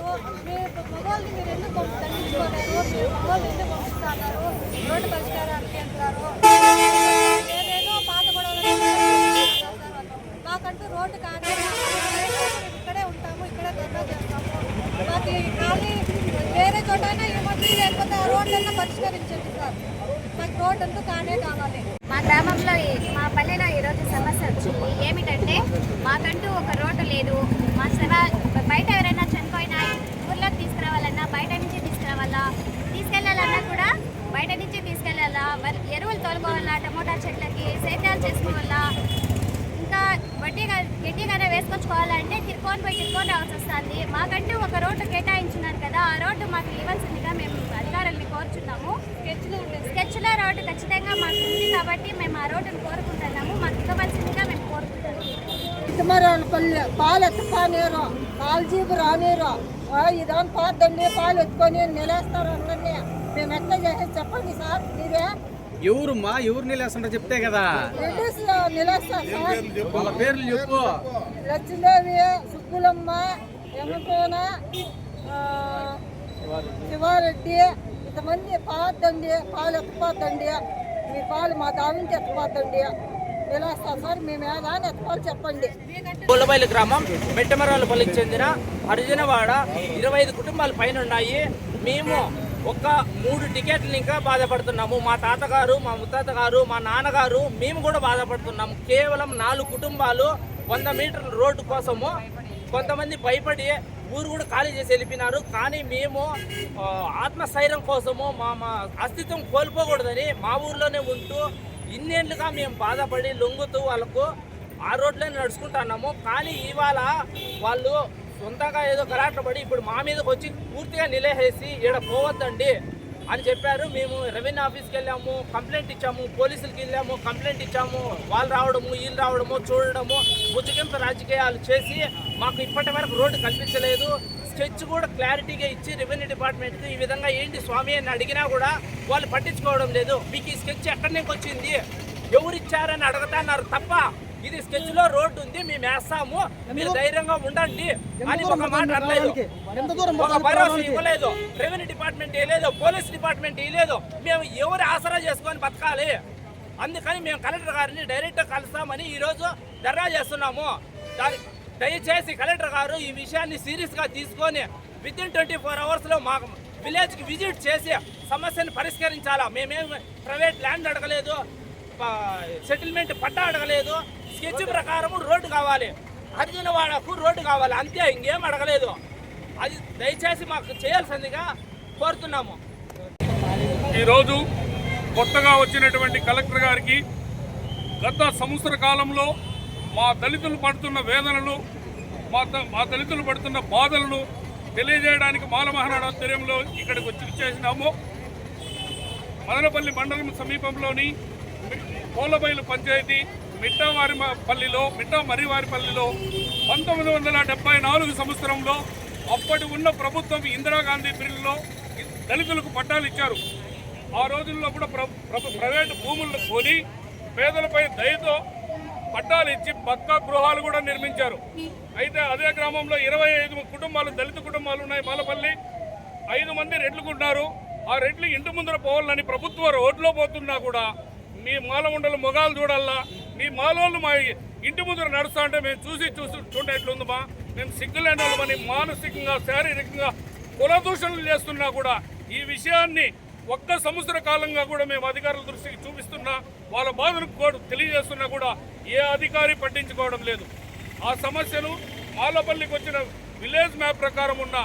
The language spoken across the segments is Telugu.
మగవాళ్ళని మీరు ఎందుకు పంపించుకోలేరు మీరు మగవాళ్ళు ఎందుకు పంపిస్తున్నారు రోడ్డు పరిష్కారానికి వెళ్తారు ఏదేదో పాత గొడవలు మాకంటూ రోడ్డు కానీ ఇక్కడే ఉంటాము ఇక్కడే ధర్నా చేస్తాము మాకు ఖాళీ వేరే చోటైనా ఏమొచ్చి లేకపోతే ఆ రోడ్లన్నా పరిష్కరించండి సార్ మాకు రోడ్డు అంతా కానే కావాలి. గ్రామంలో మా పల్లెలో ఈరోజు సమస్య వచ్చింది. ఏమిటంటే మాకంటూ ఒక రోడ్డు లేదు. మా శవ బయట ఎవరైనా చనిపోయినా ఊర్లోకి తీసుకురావాలన్నా బయట నుంచి తీసుకురావాలా తీసుకెళ్ళాలన్నా కూడా బయట నుంచి తీసుకెళ్ళాలా ఎరువులు తోలుకోవాలా టమోటా చెట్లకి సేద్యాలు చేసుకోవాలా ఇంకా వడ్డీగా గట్టిగానే వేసుకొచ్చుకోవాలంటే తిరుకొని పోయి తిరుకొని రావాల్సి వస్తుంది. మాకంటూ ఒక రోడ్డు కేటాయించున్నారు కదా ఆ రోడ్డు మాకు ఇవ్వాల్సిందిగా మేము అధికారుల్ని కోరుచున్నాము. స్కెచ్లో రోడ్డు ఖచ్చితంగా మాకు కాబట్టి మేము ఆ రోడ్డును కోరుకుంటున్నాము. మాకు ఇవ్వవలసిందిగా మేము కోరుకుంటున్నాము. పాలు ఎత్తుకా నీరు పాలు జీబు రా నీరు ఇదాని పోద్దండి పాలు ఎత్తుకొని నిలేస్తారు అందరినీ? మేము ఎట్లా చేసేది చెప్పండి సార్ మీరే? ఎవరుమ్మా ఎవరు నిలేస్తుంటారో చెప్తే కదా. వాళ్ళ పేర్లు చెప్పు. లక్ష్మీదేవి సుబ్బులమ్మ ఎమ్మకోన శివారెడ్డి. ఇంతమంది పాదండి పాలు ఎత్తుకోద్దండి మీ పాలు మా దావింటి ఎత్తుకోద్దండి నిలేస్తారు సార్ మేము ఏదాన్ని చెప్పండి. గొల్లబైలు గ్రామం మెట్టమరాలపల్లికి చెందిన అర్జునవాడ ఇరవై ఐదు కుటుంబాలు పైన ఉన్నాయి. మేము ఒక మూడు టికెట్లు ఇంకా బాధపడుతున్నాము. మా తాతగారు మా ముత్తాత గారు మా నాన్నగారు మేము కూడా బాధపడుతున్నాము. కేవలం నాలుగు కుటుంబాలు వంద మీటర్ల రోడ్డు కోసము కొంతమంది భయపడి ఊరు కూడా ఖాళీ చేసి వెళ్ళిపోయినారు. కానీ మేము ఆత్మస్థైర్యం కోసము మా మా అస్తిత్వం కోల్పోకూడదని మా ఊర్లోనే ఉంటూ ఇన్నేళ్ళుగా మేము బాధపడి లొంగుతూ వాళ్ళకు ఆ రోడ్లోనే నడుచుకుంటున్నాము. కానీ ఇవాళ వాళ్ళు సొంతంగా ఏదో గలాట పడి ఇప్పుడు మా మీదకి వచ్చి పూర్తిగా నిలేసేసి ఈడ పోవద్దండి. అని చెప్పారు. మేము రెవెన్యూ ఆఫీస్కి వెళ్ళాము కంప్లైంట్ ఇచ్చాము పోలీసులకి వెళ్ళాము కంప్లైంట్ ఇచ్చాము. వాళ్ళు రావడము వీళ్ళు రావడము చూడడము ముచ్చకింపు రాజకీయాలు చేసి మాకు ఇప్పటి వరకు రోడ్డు కల్పించలేదు. స్కెచ్ కూడా క్లారిటీగా ఇచ్చి రెవెన్యూ డిపార్ట్మెంట్కి ఈ విధంగా ఏంటి స్వామి అని అడిగినా కూడా వాళ్ళు పట్టించుకోవడం లేదు. మీకు ఈ స్కెచ్ ఎక్కడి నుంచి వచ్చింది? ఎవరిచ్చారని అడుగుతున్నారు తప్ప ఇది స్కెచ్లో రోడ్డు ఉంది మేము వేస్తాము. మీరు ధైర్యంగా ఉండండి అని ఒక మాట అనలేదు. ఒక భరోసా ఇవ్వలేదు. రెవెన్యూ డిపార్ట్మెంట్ ఇవ్వలేదు పోలీస్ డిపార్ట్మెంట్ ఇవ్వలేదు. మేము ఎవరు ఆసరా చేసుకొని బతకాలి? అందుకని మేము కలెక్టర్ గారిని డైరెక్ట్ కలుస్తామని ఈరోజు ధర్నా చేస్తున్నాము. దయచేసి కలెక్టర్ గారు ఈ విషయాన్ని సీరియస్గా తీసుకొని విత్ ఇన్ ట్వంటీ ఫోర్ అవర్స్లో మా విలేజ్కి విజిట్ చేసి సమస్యను పరిష్కరించాలా? మేమేం ప్రైవేట్ ల్యాండ్ అడగలేదు సెటిల్మెంట్ పట్టా అడగలేదు. స్కెచ్ ప్రకారం రోడ్డు కావాలి. అడిగిన వాళ్ళకు రోడ్డు కావాలి. అంతే ఇంకేం అడగలేదు. అది దయచేసి మాకు చేయాల్సిందిగా కోరుతున్నాము. ఈరోజు కొత్తగా వచ్చినటువంటి కలెక్టర్ గారికి గత సంవత్సర కాలంలో మా దళితులు పడుతున్న వేదనలు మా మా దళితులు పడుతున్న బాధలను తెలియజేయడానికి మాలమహానాడు ఆధ్వర్యంలో ఇక్కడికి వచ్చి చేసినాము. మదనపల్లి మండలం సమీపంలోని కోలబైలు పంచాయతీ మిట్టవారి మ- పల్లిలో మిట్ట మర్రివారిపల్లిలో పంతొమ్మిది వందల డెబ్బై నాలుగు సంవత్సరంలో అప్పటి ఉన్న ప్రభుత్వం ఇందిరాగాంధీ బిల్లులో దళితులకు పట్టాలు ఇచ్చారు. ఆ రోజుల్లో కూడా ప్ర- ప్రైవేటు భూములను కొని పేదలపై దయతో పట్టాలు ఇచ్చి పక్కా గృహాలు కూడా నిర్మించారు. అయితే అదే గ్రామంలో ఇరవై ఐదు కుటుంబాలు దళిత కుటుంబాలు ఉన్నాయి మాలపల్లి ఐదు మంది రెడ్లుకుంటున్నారు ఆ రెడ్లు ఇంటి ముందర పోవాలని ప్రభుత్వ రోడ్లో పోతున్నా కూడా మీ మాల ఉండలు మొగాలు చూడాలా? ఈ మాలోళ్ళు మా ఇంటి ముందర నడుస్తా అంటే మేము చూసి చూసి చూడే ఎట్లుందమ్మా మేము సిగ్గులేని వాళ్ళమని మానసికంగా శారీరకంగా కులదూషణలు చేస్తున్నా కూడా ఈ విషయాన్ని ఒక్క సంవత్సర కాలంగా కూడా మేము అధికారుల దృష్టికి చూపిస్తున్నా వాళ్ళ బాధను కూడా తెలియజేస్తున్నా కూడా ఏ అధికారి పట్టించుకోవడం లేదు. ఆ సమస్యను మాలపల్లికి వచ్చిన విలేజ్ మ్యాప్ ప్రకారం ఉన్న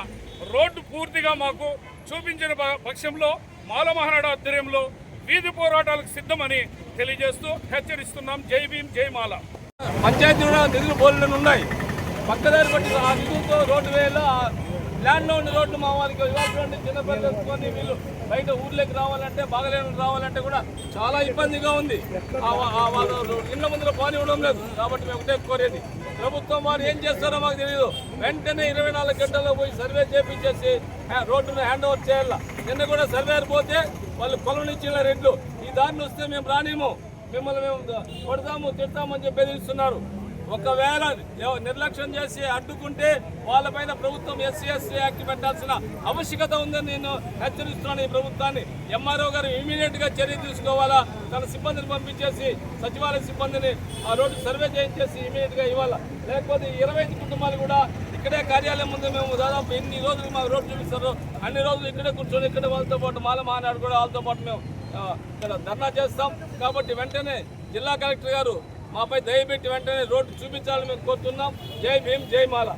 రోడ్డు పూర్తిగా మాకు చూపించిన ప- పక్షంలో మాల మహానాడు ఆధ్వర్యంలో వీధి పోరాటాలకు సిద్ధమని తెలియజేస్తూ హెచ్చరిస్తున్నాం. జై భీం జయమాల పంచాయతీ నిధులు బోర్డులు ఉన్నాయి. పక్కదారి పట్టి ఆ నిధులతో రోడ్డు వేయాలి ల్యాండ్లో ఉన్న రోడ్లు మా వాళ్ళకి ఇవ్వాల్సిన చిన్నపిల్లలు వీళ్ళు బయట ఊర్లోకి రావాలంటే బాగలేని రావాలంటే కూడా చాలా ఇబ్బందిగా ఉంది. ఆ వా- వాళ్ళు ఇళ్ళ ముందర పాలు ఇవ్వడం లేదు. కాబట్టి మేము ఒకటే కోరేది. ప్రభుత్వం వారు ఏం చేస్తారో మాకు తెలియదు వెంటనే ఇరవై నాలుగు గంటల్లో పోయి సర్వే చేపించేసి రోడ్డును హ్యాండ్ ఓవర్ చేయాల. నిన్న కూడా సర్వేర్ పోతే వాళ్ళు పొలం ఇచ్చిన రెడ్లు. ఈ దారిని వస్తే మేము రానేమో. మిమ్మల్ని మేము కొడతాము తిడతామని చెప్పి బెదిరిస్తున్నారు. ఒకవేళ నిర్లక్ష్యం చేసి అడ్డుకుంటే వాళ్ళపైన ప్రభుత్వం ఎస్సీ ఎస్సీ యాక్ట్ పెట్టాల్సిన ఆవశ్యకత ఉందని నేను హెచ్చరిస్తున్నాను ఈ ప్రభుత్వాన్ని. ఎంఆర్ఓ గారు ఇమీడియట్గా చర్య తీసుకోవాలా? తన సిబ్బందిని పంపించేసి సచివాలయ సిబ్బందిని ఆ రోడ్డు సర్వే చేయించేసి ఇమీడియట్గా ఇవ్వాలా? లేకపోతే ఇరవై ఐదు కుటుంబాలు కూడా ఇక్కడే కార్యాలయం ముందు మేము దాదాపు ఎన్ని రోజులు మా రోడ్డు చూపిస్తారు అన్ని రోజులు ఇక్కడే కూర్చొని ఇక్కడే వాళ్ళతో పాటు మాల మానాడు కూడా వాళ్ళతో పాటు మేము ఇక్కడ ధర్నా చేస్తాం. కాబట్టి వెంటనే జిల్లా కలెక్టర్ గారు మాపై దయపెట్టి వెంటనే రోడ్డు చూపించాలని మేము కోరుతున్నాం. జై భీమ్ జై మాల.